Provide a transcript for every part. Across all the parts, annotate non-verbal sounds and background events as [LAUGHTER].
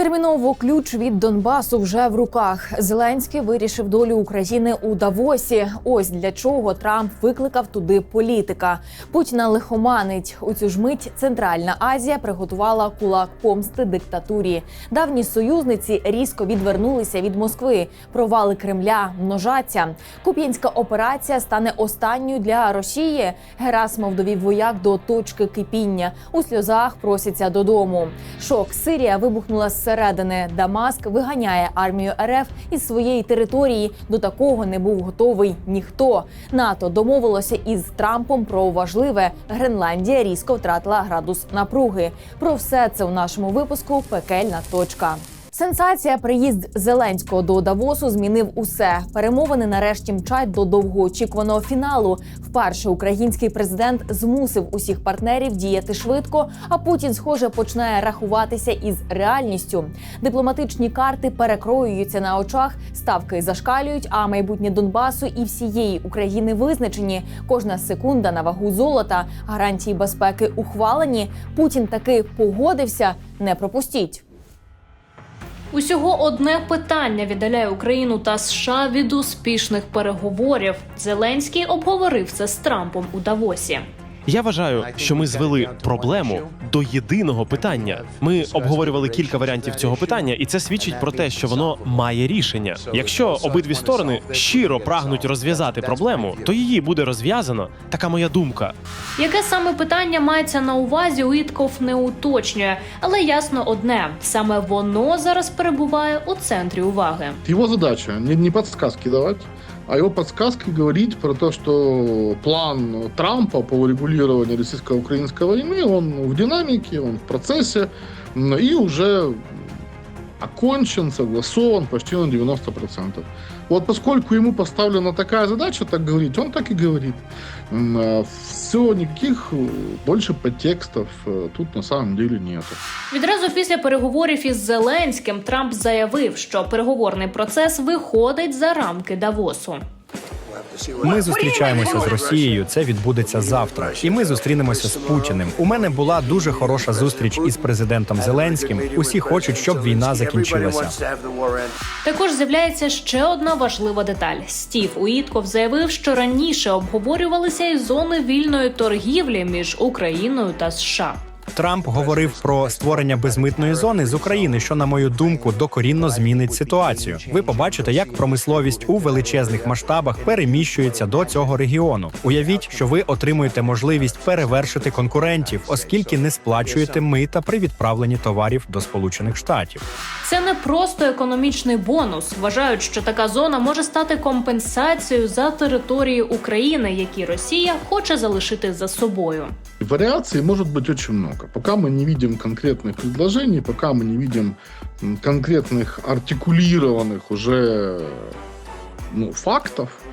Терміново ключ від Донбасу вже в руках. Зеленський вирішив долю України у Давосі. Ось для чого Трамп викликав туди політика. Путіна лихоманить у цю ж мить Центральна Азія приготувала кулак помсти диктатурі. Давні союзниці різко відвернулися від Москви. Провали Кремля множаться. Куп'янська операція стане останньою для Росії. Герасимов довів вояк до точки кипіння. У сльозах просяться додому. Шок Сирія вибухнула зсередини. Дамаск виганяє армію РФ із своєї території. До такого не був готовий ніхто. НАТО домовилося із Трампом про важливе. Гренландія різко втратила градус напруги. Про все це у нашому випуску Пекельна точка. Сенсація приїзд Зеленського до Давосу змінив усе. Перемовини нарешті мчать до довгоочікуваного фіналу. Вперше український президент змусив усіх партнерів діяти швидко. А Путін, схоже, починає рахуватися із реальністю. Дипломатичні карти перекроюються на очах, ставки зашкалюють. А майбутнє Донбасу і всієї України визначені. Кожна секунда на вагу золота. Гарантії безпеки ухвалені. Путін таки погодився. Не пропустіть. Усього одне питання віддаляє Україну та США від успішних переговорів. Зеленський обговорив це з Трампом у Давосі. Я вважаю, що ми звели проблему до єдиного питання. Ми обговорювали кілька варіантів цього питання, і це свідчить про те, що воно має рішення. Якщо обидві сторони щиро прагнуть розв'язати проблему, то її буде розв'язано. Така моя думка. Яке саме питання мається на увазі, Уітков не уточнює, але ясно одне: саме воно зараз перебуває у центрі уваги. Его задача не, подсказки давать, а его подсказки говорить про то, что план Трампа по урегулированию российско-украинской войны, он в динамике, он в процессе и уже окончен, согласован почти на 90%. Вот поскольку ему поставлена такая задача так говорить, он так и говорит. Все, никаких э, больше подтекстов э, тут на самом деле нету. Відразу після переговорів із Зеленським Трамп заявив, що переговорний процес виходить за рамки Давосу. Ми зустрічаємося з Росією. Це відбудеться завтра. І ми зустрінемося з Путіним. У мене була дуже хороша зустріч із президентом Зеленським. Усі хочуть, щоб війна закінчилася. Також з'являється ще одна важлива деталь. Стів Уітков заявив, що раніше обговорювалися і зони вільної торгівлі між Україною та США. Трамп говорив про створення безмитної зони з України, що, на мою думку, докорінно змінить ситуацію. Ви побачите, як промисловість у величезних масштабах переміщується до цього регіону. Уявіть, що ви отримуєте можливість перевершити конкурентів, оскільки не сплачуєте мита при відправленні товарів до Сполучених Штатів. Це не просто економічний бонус. Вважають, що така зона може стати компенсацією за території України, які Росія хоче залишити за собою. Вариаций может быть очень много Пока мы не видим конкретных предложений, пока мы не видим м, конкретных артикулированных уже ну, фактов, эм,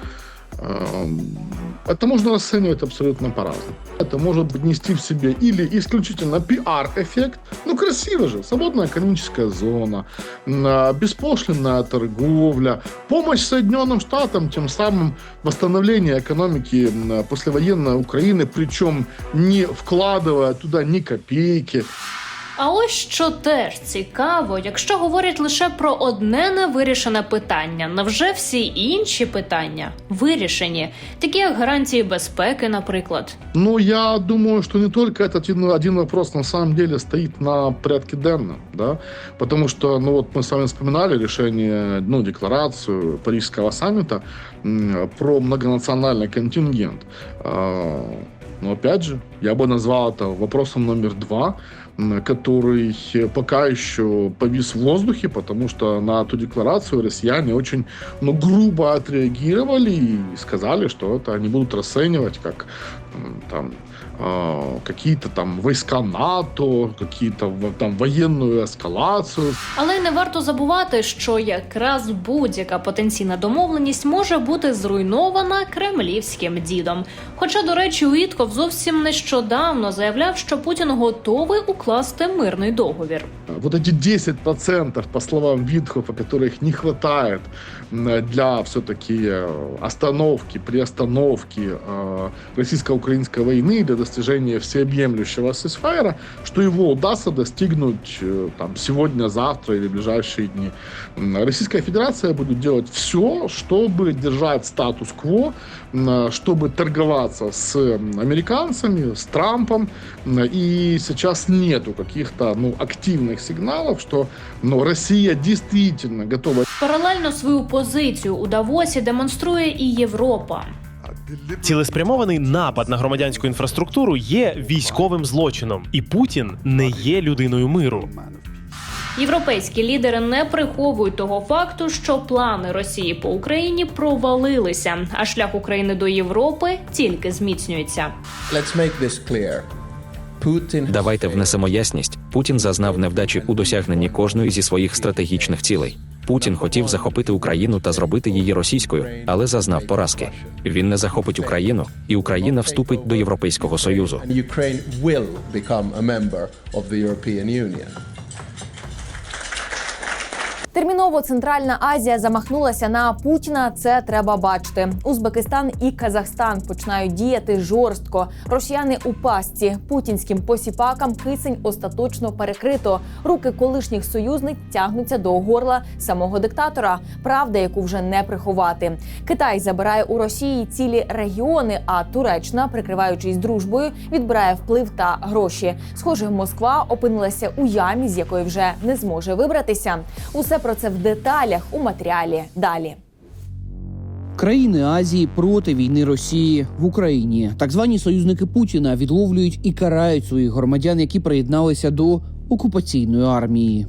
это можно расценивать абсолютно по-разному. Это может быть нести в себе или исключительно пиар-эффект, ну красиво же, свободная экономическая зона, м, а, беспошлинная торговля, помощь Соединенным Штатам, тем самым восстановление экономики м, послевоенной Украины, причем не вкладывая туда ни копейки. А ось що теж цікаво, якщо говорять лише про одне невирішене питання, невже всі інші питання вирішені, такі як гарантії безпеки, наприклад. Ну, я думаю, что не только этот один, один вопрос на самом деле стоит на порядке денном, да, потому что, ну вот мы с вами вспоминали решение, ну, декларацию Парижского саммита м, про многонациональный контингент. А, Но опять же, я бы назвал это вопросом номер два, м, который пока еще повис в воздухе, потому что на эту декларацию россияне очень ну, грубо отреагировали и сказали, что это они будут расценивать как м, там а, какие-то там войска НАТО, какие-то в- там военную эскалацию. Але й не варто забувати, що якраз будь-яка потенційна домовленість може бути зруйнована кремлівським дідом. Хоча, до речі, Уітков зовсім нещодавно заявляв, що Путін готовий укласти мирний договір. Вот эти 10%, по словам Витхофа, которых не хватает м, для все-таки остановки, приостановки э, российско-украинской войны, для достижения всеобъемлющего сисфайра, что его удастся достигнуть э, там, сегодня, завтра или в ближайшие дни. М, Российская Федерация будет делать все, чтобы держать статус-кво, м, чтобы торговаться с американцами, с Трампом. И сейчас нету каких-то ну, активных сигналов, что ну, Россия действительно готова Паралельно свою позицію у Давосі демонструє і Європа. Цілеспрямований напад на громадянську інфраструктуру є військовим злочином, і Путін не є людиною миру. Європейські лідери не приховують того факту, що плани Росії по Україні провалилися, а шлях України до Європи тільки зміцнюється. Let's make this clear. Давайте внесемо ясність. Путін зазнав невдачі у досягненні кожної зі своїх стратегічних цілей. Путін хотів захопити Україну та зробити її російською, але зазнав поразки. Він не захопить Україну, і Україна вступить до Європейського союзу. Терміново Центральна Азія замахнулася на Путіна. Це треба бачити. Узбекистан і Казахстан починають діяти жорстко. Росіяни у пастці путінським посіпакам кисень остаточно перекрито. Руки колишніх союзниць тягнуться до горла самого диктатора. Правда, яку вже не приховати. Китай забирає у Росії цілі регіони, а Туреччина, прикриваючись дружбою, відбирає вплив та гроші. Схоже, Москва опинилася у ямі, з якої вже не зможе вибратися. Усе про це в деталях у матеріалі далі. Країни Азії проти війни Росії в Україні. Так звані союзники Путіна відловлюють і карають своїх громадян, які приєдналися до окупаційної армії.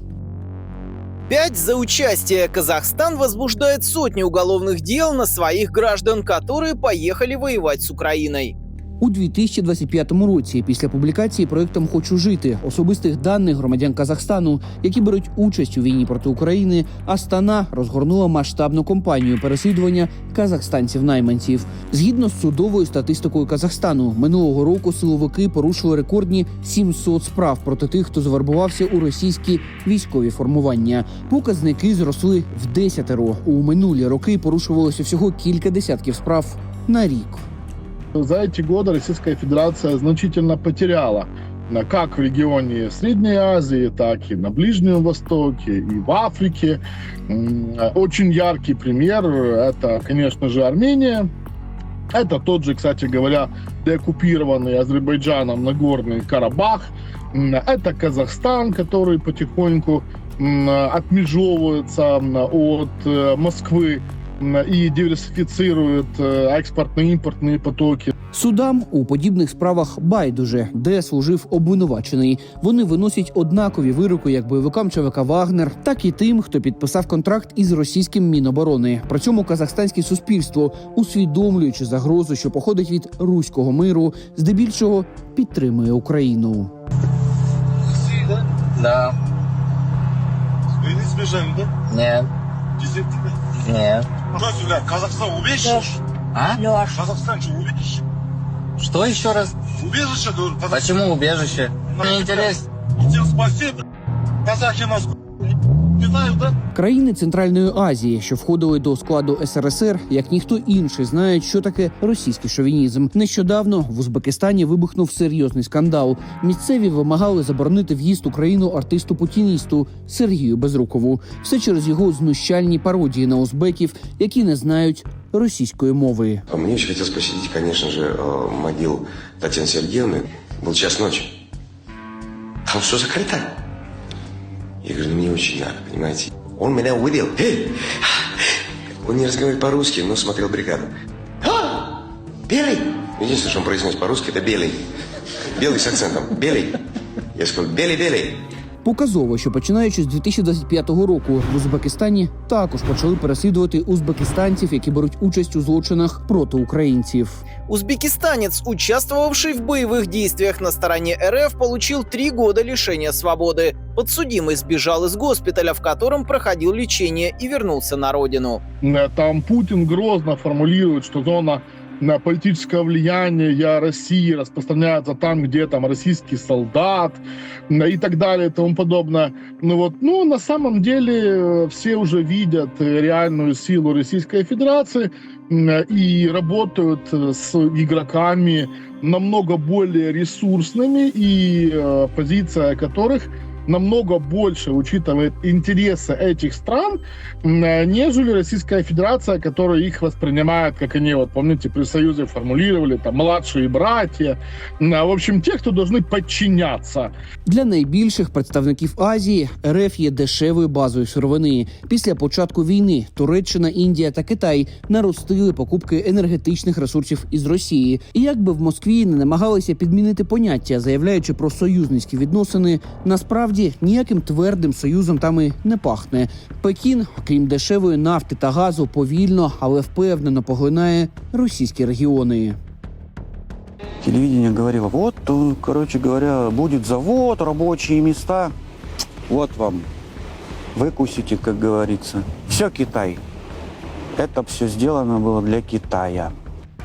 Пять за участие. Казахстан возбуждает сотни уголовных дел на своих граждан, которые поехали воевать с Украиной. У 2025 році, після публікації проектом Хочу жити особистих даних громадян Казахстану, які беруть участь у війні проти України, Астана розгорнула масштабну кампанію переслідування казахстанців-найманців. Згідно з судовою статистикою Казахстану, минулого року силовики порушили рекордні 700 справ проти тих, хто завербувався у російські військові формування. Показники зросли в десятеро. У минулі роки порушувалося всього кілька десятків справ на рік. За эти годы Российская Федерация значительно потеряла как в регионе Средней Азии, так и на Ближнем Востоке, и в Африке. Очень яркий пример – это, конечно же, Армения. Это тот же, кстати говоря, деоккупированный Азербайджаном Нагорный Карабах. Это Казахстан, который потихоньку отмежевывается от э, Москвы и диверсифицирует э, экспортно-импортные потоки. Судам у подібних справах байдуже, де служив обвинувачений. Вони виносять однакові вироки як бойовикам ЧВК Вагнер, так і тим, хто підписав контракт із російським міноборони. При цьому казахстанське суспільство, усвідомлюючи загрозу, що походить від руського миру, здебільшого підтримує Україну. Да. Вы не сбежали, да? Нет. Нет. Куда сюда? Казахстан убежище? А? Казахстан что, убежище? Что еще раз? Убежище, говорю, Казахстан. Почему убежище? Мне интересно. Всем спасибо. Казахи нас не? Країни Центральної Азії, що входили до складу СРСР, як ніхто інший, знають, що таке російський шовінізм. Нещодавно в Узбекистані вибухнув серйозний скандал. Місцеві вимагали заборонити в'їзд у країну артисту путіністу Сергію Безрукову. Все через його знущальні пародії на узбеків, які не знають російської мови. А Мне очень хотелось посетить, конечно же, э, могил Татьяны Сергеевны. Был час ночи. Там все закрыто. Я говорю, ну мне очень надо, понимаете. Он меня увидел. Эй! Он не разговаривает по-русски, но смотрел бригаду. А! Белый! Единственное, что он произнес по-русски, это белый. Белый с акцентом. Белый. Я сказал, белый-белый. Показово, що починаючи з 2025 року в Узбекистані також почали переслідувати узбекистанців, які беруть участь у злочинах проти українців. Узбекистанец, участвовавший в боевых действиях на стороне РФ, получил три года лишения свободы. Подсудимый сбежал из госпиталя, в котором проходил лечение и вернулся на родину. Э, Там Путин грозно формулирует, что зона на политического влияния России распространяется там, где там российский солдат и так далее и тому подобное. Ну вот, ну на самом деле э, все уже видят э, реальную силу Российской Федерации. м, и работают э, с игроками намного более ресурсными и э, позиция которых намного больше учитывает интересы этих стран, м, э, нежели Российская Федерация, которая их воспринимает, как они, вот помните, при Союзе формулировали, там, младшие братья, М, а, в общем, те, кто должны подчиняться. Для найбільших представників Азії РФ є дешевою базою сировини. Після початку війни Туреччина, Індія та Китай наростили покупки енергетичних ресурсів із Росії. І якби в Москві не намагалися підмінити поняття, заявляючи про союзницькі відносини, насправді ніяким твердим союзом там і не пахне. Пекін, крім дешевої нафти та газу, повільно, але впевнено поглинає російські регіони. телевидение говорило, вот, э, короче говоря, будет завод, рабочие места. Вот вам, выкусите, как говорится. Все Китай. Это все сделано было для Китая.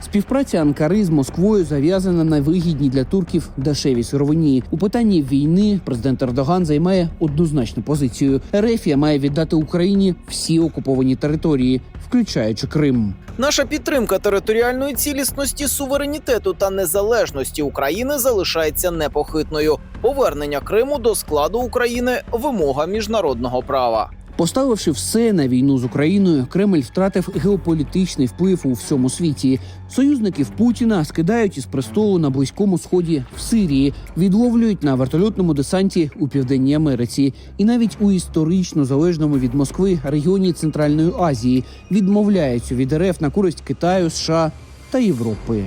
Співпраця Анкари з Москвою зав'язана на вигідній для турків дешевій сировині. У питанні війни президент Ердоган займає однозначну позицію. Ерефія має віддати Україні всі окуповані території, включаючи Крим. Наша підтримка територіальної цілісності, суверенітету та незалежності України залишається непохитною. Повернення Криму до складу України вимога міжнародного права. Поставивши все на війну з Україною, Кремль втратив геополітичний вплив у всьому світі. Союзників Путіна скидають із престолу на близькому сході в Сирії, відловлюють на вертольотному десанті у південній Америці, і навіть у історично залежному від Москви регіоні Центральної Азії відмовляються від РФ на користь Китаю, США та Європи.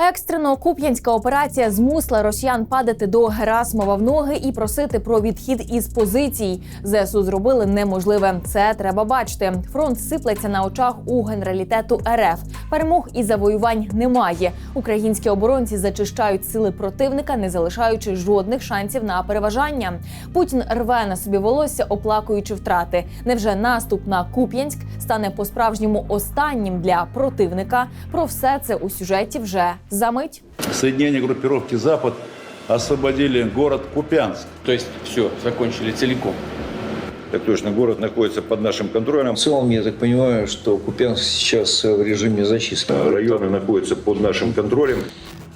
Екстрено куп'янська операція змусила росіян падати до Герасмова в ноги і просити про відхід із позицій. ЗСУ зробили неможливе. Це треба бачити. Фронт сиплеться на очах у генералітету РФ. Перемог і завоювань немає. Українські оборонці зачищають сили противника, не залишаючи жодних шансів на переважання. Путін рве на собі волосся, оплакуючи втрати. Невже наступ на Куп'янськ стане по-справжньому останнім для противника? Про все це у сюжеті вже за мить. Соединение группировки «Запад» освободили город Купянск. То есть все, закончили целиком. Так точно, город находится под нашим контролем. В целом, я так понимаю, что Купянск сейчас в режиме зачистки. Районы находятся под нашим контролем.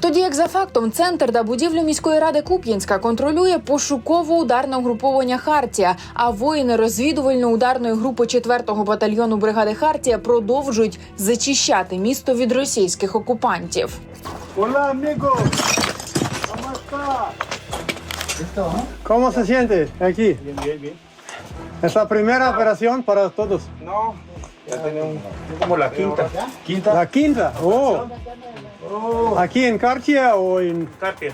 Тоді, як за фактом, центр та будівлю міської ради Куп'янська контролює пошуково-ударне угруповання Хартія. А воїни розвідувально-ударної групи 4-го батальйону бригади Хартія продовжують зачищати місто від російських окупантів. Hola, amigo. ¿Cómo está? ¿Cómo se siente aquí? Bien, bien, bien. Es la primera operación para todos. No, ya tenemos como la quinta. ¿Quinta? La quinta, oh. Aquí en Cartier o en... Cartia.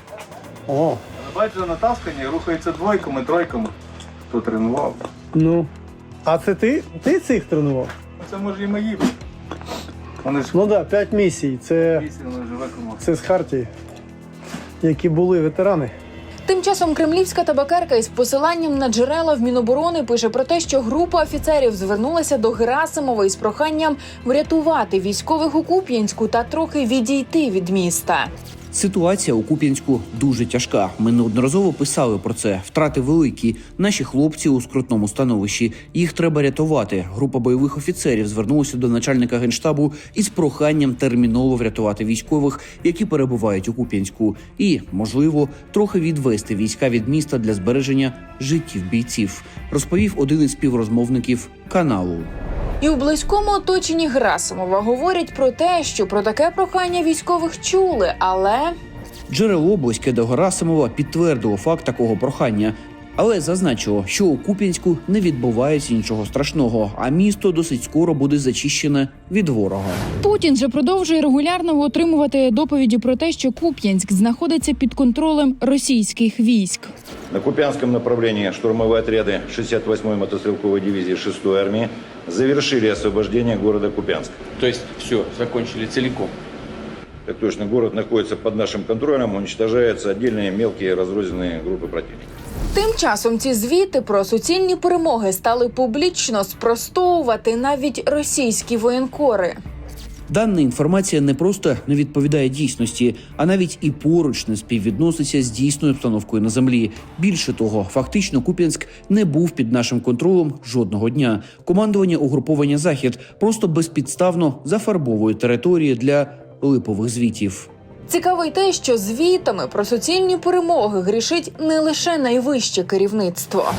О. Бачите, натаскані рухається двойками, тройками. Хто тренував? Ну. А це ти? Ти цих тренував? Це може і мої. Вони ж Ну так, да, 5 місій. Це, вони живе кому. це з Хартії, які були ветерани. Тим часом кремлівська табакерка із посиланням на джерела в Міноборони пише про те, що група офіцерів звернулася до Герасимова із проханням врятувати військових у Куп'янську та трохи відійти від міста. Ситуація у Куп'янську дуже тяжка. Ми неодноразово писали про це. Втрати великі. Наші хлопці у скрутному становищі. Їх треба рятувати. Група бойових офіцерів звернулася до начальника генштабу із проханням терміново врятувати військових, які перебувають у Куп'янську, і можливо трохи відвести війська від міста для збереження життів бійців. Розповів один із співрозмовників каналу. І у близькому оточенні Грасимова говорять про те, що про таке прохання військових чули, але Джерело близьке до Герасимова підтвердило факт такого прохання, але зазначило, що у Куп'янську не відбувається нічого страшного, а місто досить скоро буде зачищене від ворога. Путін же продовжує регулярно отримувати доповіді про те, що Куп'янськ знаходиться під контролем російських військ. На Купянском направлении штурмовые отряды 68-й мотострелковой дивизии 6-й армии завершили освобождение города Купянск. То есть все, закончили целиком. Так точно, город находится под нашим контролем, уничтожаются отдельные мелкие разрозненные группы противника. Тим часом ці звіти про суцільні перемоги стали публічно спростовувати навіть російські воєнкори. Дана інформація не просто не відповідає дійсності, а навіть і поруч не співвідноситься з дійсною обстановкою на землі. Більше того, фактично Куп'янськ не був під нашим контролем жодного дня. Командування угруповання Захід просто безпідставно зафарбовує території для липових звітів. Цікаво й те, що звітами про суцільні перемоги грішить не лише найвище керівництво.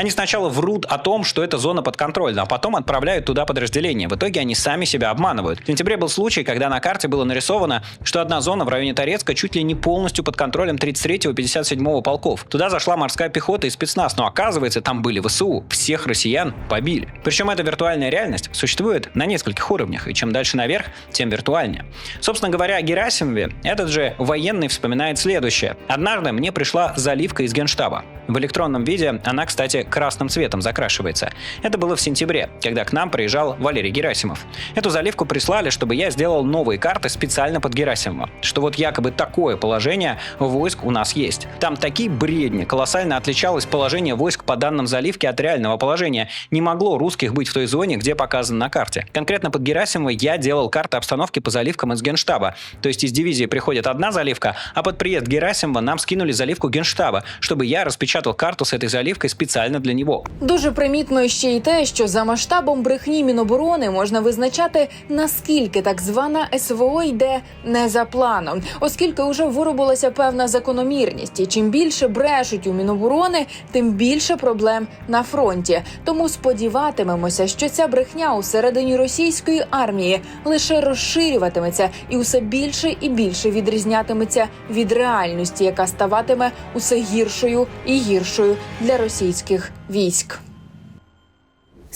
Они сначала врут о том, что эта зона подконтрольна, а потом отправляют туда подразделения. В итоге они сами себя обманывают. В сентябре был случай, когда на карте было нарисовано, что одна зона в районе Торецка чуть ли не полностью под контролем 33-го и 57-го полков. Туда зашла морская пехота и спецназ, но оказывается, там были ВСУ. Всех россиян побили. Причем эта виртуальная реальность существует на нескольких уровнях, и чем дальше наверх, тем виртуальнее. Собственно говоря, о Герасимове этот же военный вспоминает следующее. Однажды мне пришла заливка из генштаба. В электронном виде она, кстати, красным цветом закрашивается. Это было в сентябре, когда к нам приезжал Валерий Герасимов. Эту заливку прислали, чтобы я сделал новые карты специально под Герасимова. Что вот якобы такое положение войск у нас есть. Там такие бредни. Колоссально отличалось положение войск по данным заливки от реального положения. Не могло русских быть в той зоне, где показано на карте. Конкретно под Герасимова я делал карты обстановки по заливкам из Генштаба. То есть из дивизии приходит одна заливка, а под приезд Герасимова нам скинули заливку Генштаба, чтобы я распечатал карту с этой заливкой специально для него. Дуже примітно ще й те, що за масштабом брехні Міноборони можна визначати наскільки так звана СВО йде не за планом, оскільки уже виробилася певна закономірність. І чим більше брешуть у Міноборони, тим більше проблем на фронті. Тому сподіватимемося, що ця брехня у середині російської армії лише розширюватиметься і усе більше і більше відрізнятиметься від реальності, яка ставатиме усе гіршою і гіршою для російських військ.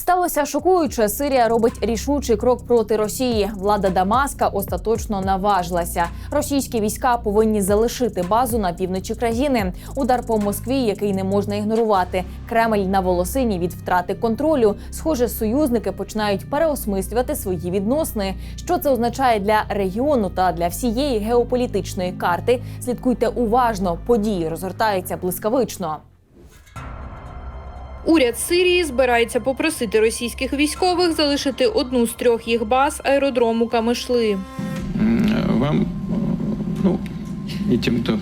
Сталося шокуюче. Сирія робить рішучий крок проти Росії. Влада Дамаска остаточно наважилася. Російські війська повинні залишити базу на півночі країни. Удар по Москві, який не можна ігнорувати. Кремль на волосині від втрати контролю. Схоже, союзники починають переосмислювати свої відносини. Що це означає для регіону та для всієї геополітичної карти? Слідкуйте уважно. Події розгортаються блискавично. Уряд Сирії збирається попросити російських військових залишити одну з трьох їх баз аеродрому Камишли. Вам, ну, и тем, кто,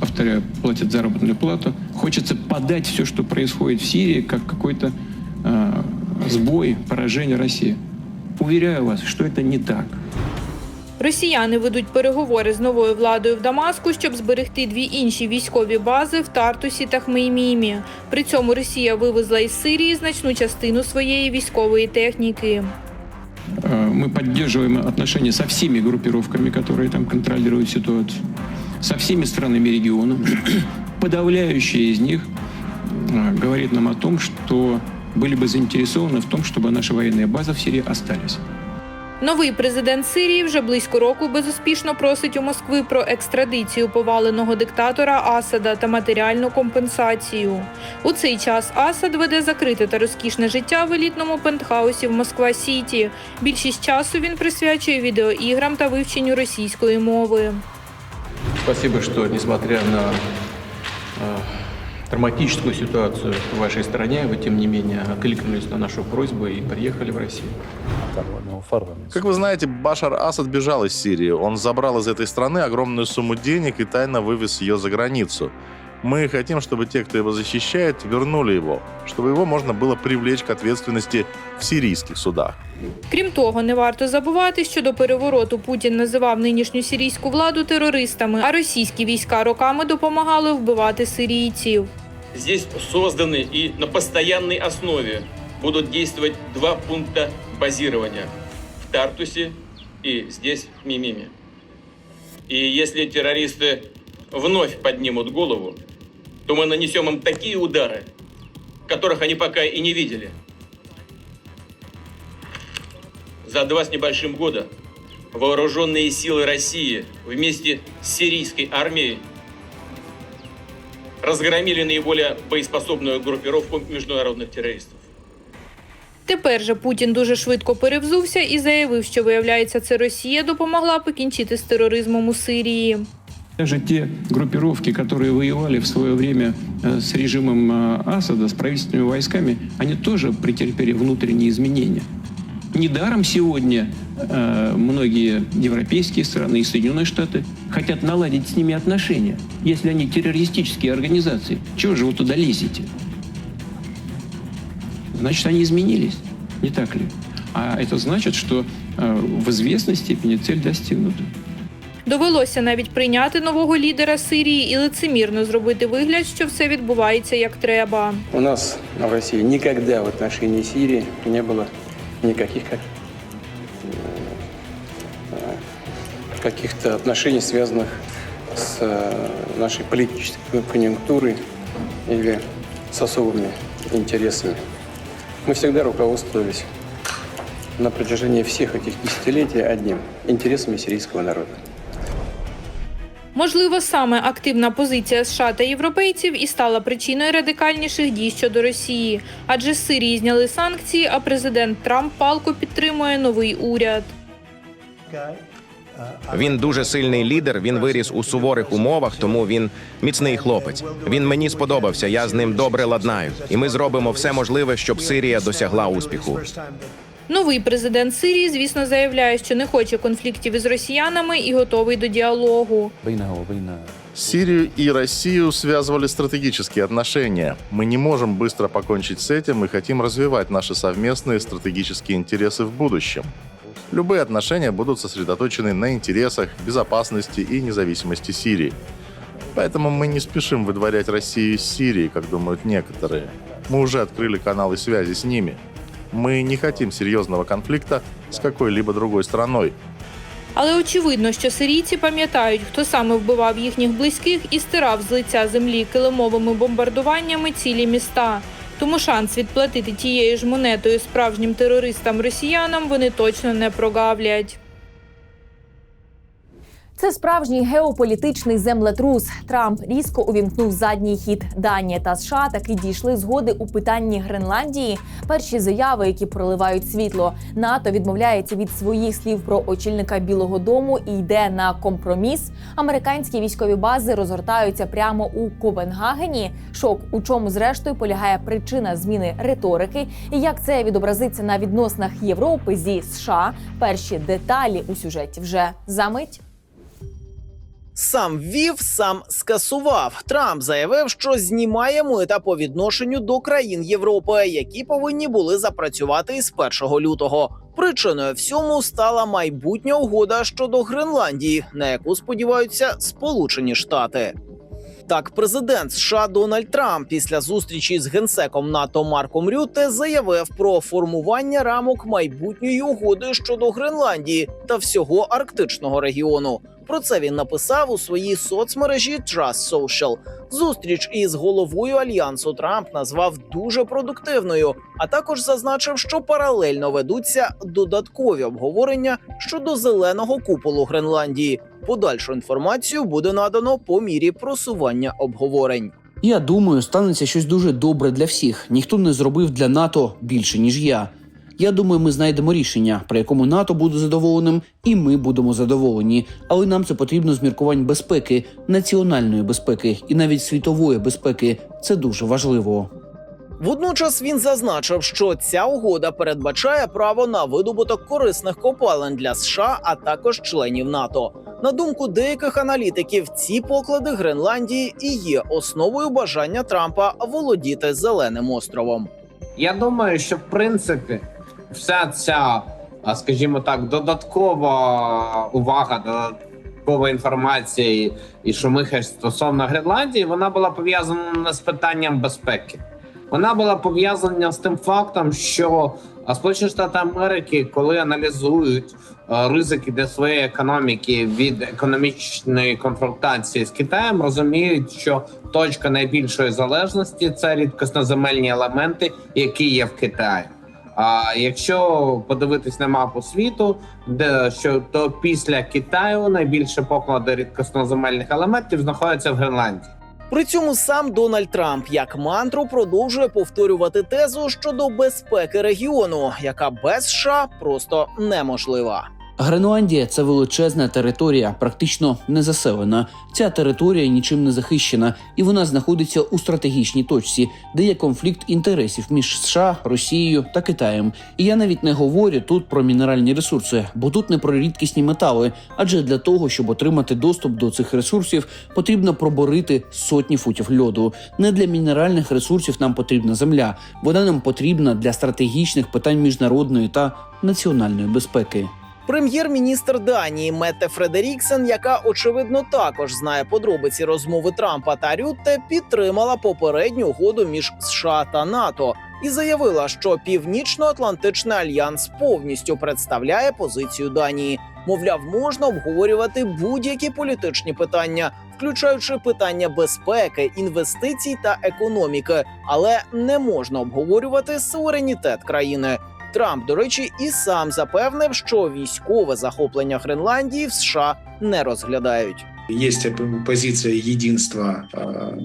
повторяю, платит заработную плату, хочется подать все, что происходит в Сирии, как какой-то сбой, поражение России. Уверяю вас, что это не так. Росіяни ведуть переговори з новою владою в Дамаску, щоб зберегти дві інші військові бази в Тартусі та Хмеймімі. При цьому Росія вивезла із Сирії значну частину своєї військової техніки. Э, Мы поддерживаем отношения со всеми группировками, которые там контролируют ситуацию, со всеми странами региона. [CLEARS THROAT] Подавляющая из них э, говорит нам о том, что были бы заинтересованы в том, чтобы наши военные базы в Сирии остались. Новий президент Сирії вже близько року безуспішно просить у Москви про екстрадицію поваленого диктатора Асада та матеріальну компенсацію. У цей час Асад веде закрите та розкішне життя в елітному пентхаусі в Москва Сіті. Більшість часу він присвячує відеоіграм та вивченню російської мови. Спасибо, что, несмотря на драматическую ситуацию в вашей стране, вы, тем не менее, откликнулись на нашу просьбу и приехали в Россию. Как вы знаете, Башар Асад бежал из Сирии. Он забрал из этой страны огромную сумму денег и тайно вывез ее за границу. Мы хотим, чтобы те, кто его защищает, вернули его, чтобы его можно было привлечь к ответственности в сирийских судах. Крім того, не варто забувати, що до перевороту Путін називав нинішню сирійську владу терористами, а російські війська роками допомагали вбивати сирійців. Здесь созданы и на постоянной основе будут действовать два пункта базирования в Тартусе и здесь, в Мимиме. И если террористы вновь поднимут голову, то мы нанесем им такие удары, которых они пока и не видели. За два с небольшим года вооруженные силы России вместе с сирийской армией разгромили наиболее боеспособную группировку международных террористов. Тепер же Путін дуже швидко перевзувся і заявив, що виявляється, це Росія допомогла покінчити з тероризмом у Сирії. Даже те группировки, которые воевали в свое время э, с режимом э, Асада, с правительственными войсками, они тоже претерпели внутренние изменения. Недаром сегодня э, многие европейские страны и Соединенные Штаты хотят наладить с ними отношения, если они террористические организации. Чего же вы туда лезете? Значит, они изменились, не так ли? А это значит, что в известной степени цель достигнута. Довелося навіть прийняти нового лідера Сирії і лицемірно зробити вигляд, що все відбувається як треба. У нас в России никогда в отношении Сирии не было никаких как, э, каких-то отношений, связанных с э, нашей политической конъюнктурой или с особыми интересами. Мы всегда руководствовались на протяжении всех этих десятилетий одним – интересами сирийского народа. Можливо, саме активна позиція США та європейців і стала причиною радикальніших дій щодо Росії, адже Сирії зняли санкції, а президент Трамп палко підтримує новий уряд. Він дуже сильний лідер. Він виріс у суворих умовах, тому він міцний хлопець. Він мені сподобався. Я з ним добре ладнаю, і ми зробимо все можливе, щоб Сирія досягла успіху. Новий президент Сирії, звісно, заявляє, що не хоче конфліктів із росіянами і готовий до діалогу. Сирию и Россию связывали стратегические отношения. Мы не можем быстро покончить с этим и хотим развивать наши совместные стратегические интересы в будущем. Любые отношения будут сосредоточены на интересах, безопасности и независимости Сирии. Поэтому мы не спешим выдворять Россию из Сирии, как думают некоторые. Мы уже открыли каналы связи с ними. Мы не хотим серьезного конфликта с какой-либо другой страной. Але очевидно, що сирійці пам'ятають, хто саме вбивав їхніх близьких і стирав з лиця землі килимовими бомбардуваннями цілі міста. Тому шанс відплатити тією ж монетою справжнім терористам-росіянам вони точно не прогавлять. Це справжній геополітичний землетрус. Трамп різко увімкнув задній хід. Данія та США таки дійшли згоди у питанні Гренландії. Перші заяви, які проливають світло. НАТО відмовляється від своїх слів про очільника Білого Дому і йде на компроміс. Американські військові бази розгортаються прямо у Копенгагені. Шок, у чому зрештою полягає причина зміни риторики, і як це відобразиться на відносинах Європи зі США. Перші деталі у сюжеті вже за мить. Сам ввів, сам скасував. Трамп заявив, що знімає мита по відношенню до країн Європи, які повинні були запрацювати із 1 лютого. Причиною всьому стала майбутня угода щодо Гренландії, на яку сподіваються Сполучені Штати. Так, президент США Дональд Трамп після зустрічі з генсеком НАТО Марком Рюте заявив про формування рамок майбутньої угоди щодо Гренландії та всього арктичного регіону. Про це він написав у своїй соцмережі Trust Social. Зустріч із головою альянсу Трамп назвав дуже продуктивною, а також зазначив, що паралельно ведуться додаткові обговорення щодо зеленого куполу Гренландії. Подальшу інформацію буде надано по мірі просування обговорень. Я думаю, станеться щось дуже добре для всіх. Ніхто не зробив для НАТО більше ніж я. Я думаю, ми знайдемо рішення, при якому НАТО буде задоволеним, і ми будемо задоволені. Але нам це потрібно з міркувань безпеки, національної безпеки і навіть світової безпеки. Це дуже важливо. Водночас він зазначив, що ця угода передбачає право на видобуток корисних копалин для США, а також членів НАТО. На думку деяких аналітиків, ці поклади Гренландії і є основою бажання Трампа володіти зеленим островом. Я думаю, що в принципі вся ця, скажімо так, додаткова увага, додаткова інформація і- шумиха стосовно Гренландії, вона була пов'язана не з питанням безпеки. Вона була пов'язана з тим фактом, що Сполучені Штати Америки, коли аналізують ризики для своєї економіки від економічної конфронтації з Китаєм, розуміють, що точка найбільшої залежності це рідкосноземельні елементи, які є в Китаї. А якщо подивитись на мапу світу, де що то після Китаю найбільше поклади рідкосноземельних елементів знаходяться в Гренландії. При цьому сам Дональд Трамп як мантру продовжує повторювати тезу щодо безпеки регіону, яка без США просто неможлива. Гренландія це величезна територія, практично не заселена. Ця територія нічим не захищена, і вона знаходиться у стратегічній точці, де є конфлікт інтересів між США, Росією та Китаєм. І я навіть не говорю тут про мінеральні ресурси, бо тут не про рідкісні метали. Адже для того, щоб отримати доступ до цих ресурсів, потрібно проборити сотні футів льоду. Не для мінеральних ресурсів нам потрібна земля. Вона нам потрібна для стратегічних питань міжнародної та національної безпеки. Прем'єр-міністр Данії Метте Фредеріксен, яка очевидно також знає подробиці розмови Трампа та Рютте, підтримала попередню угоду між США та НАТО і заявила, що Північно-Атлантичний альянс повністю представляє позицію Данії. Мовляв, можна обговорювати будь-які політичні питання, включаючи питання безпеки, інвестицій та економіки, але не можна обговорювати суверенітет країни. Трамп, до речі, і сам запевнив, що військове захоплення Гренландії в США не розглядають. Есть позиция единства э,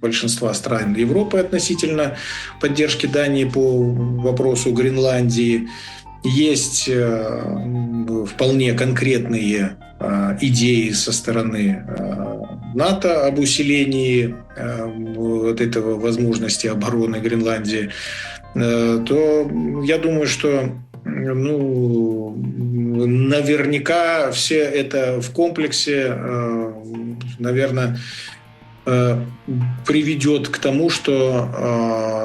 большинства стран Европы относительно поддержки Дании по вопросу Гренландии. Есть э, вполне конкретные э, идеи со стороны э, НАТО об усилении э, вот этого возможности обороны Гренландии. Э, то я думаю, что ну, наверняка все это в комплексе, э, наверное, э, приведет к тому, что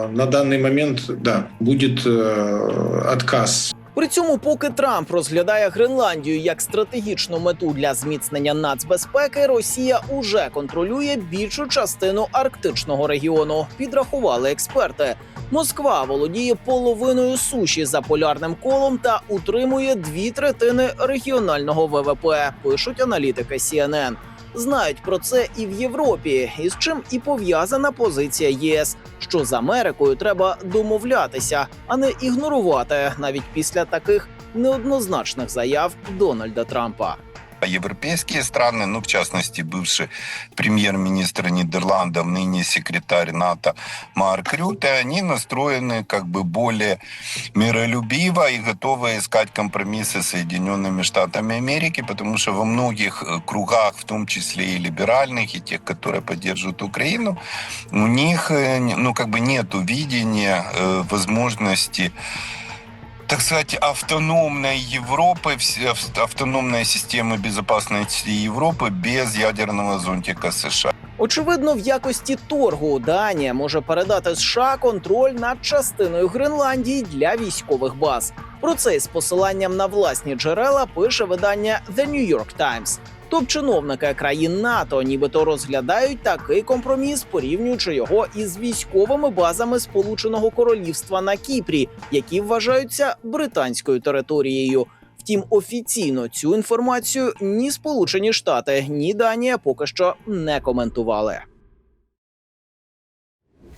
э, на данный момент, да, будет э, отказ При цьому, поки Трамп розглядає Гренландію як стратегічну мету для зміцнення нацбезпеки, Росія уже контролює більшу частину арктичного регіону. Підрахували експерти. Москва володіє половиною суші за полярним колом та утримує дві третини регіонального ВВП. Пишуть аналітики CNN. Знають про це і в Європі, із чим і пов'язана позиція ЄС, що з Америкою треба домовлятися, а не ігнорувати навіть після таких неоднозначних заяв Дональда Трампа. Европейские страны, ну, в частности, бывший премьер-министр Нидерландов, ныне секретарь НАТО Марк Рюте, они настроены как бы более миролюбиво и готовы искать компромиссы с Соединенными Штатами Америки, потому что во многих э, кругах, в том числе и либеральных, и тех, которые поддерживают Украину, у них, э, ну, как бы нету видения э, возможности так сказать, автономной Европы, вс- ав- автономной системы безопасности Европы без ядерного зонтика США. Очевидно, в якості торгу Данія може передати США контроль над частиною Гренландії для військових баз. Про це із посиланням на власні джерела пише видання The New York Times. Топ-чиновники країн НАТО нібито розглядають такий компроміс, порівнюючи його із військовими базами Сполученого Королівства на Кіпрі, які вважаються британською територією. Втім, офіційно цю інформацію ні Сполучені Штати, ні Данія поки що не коментували.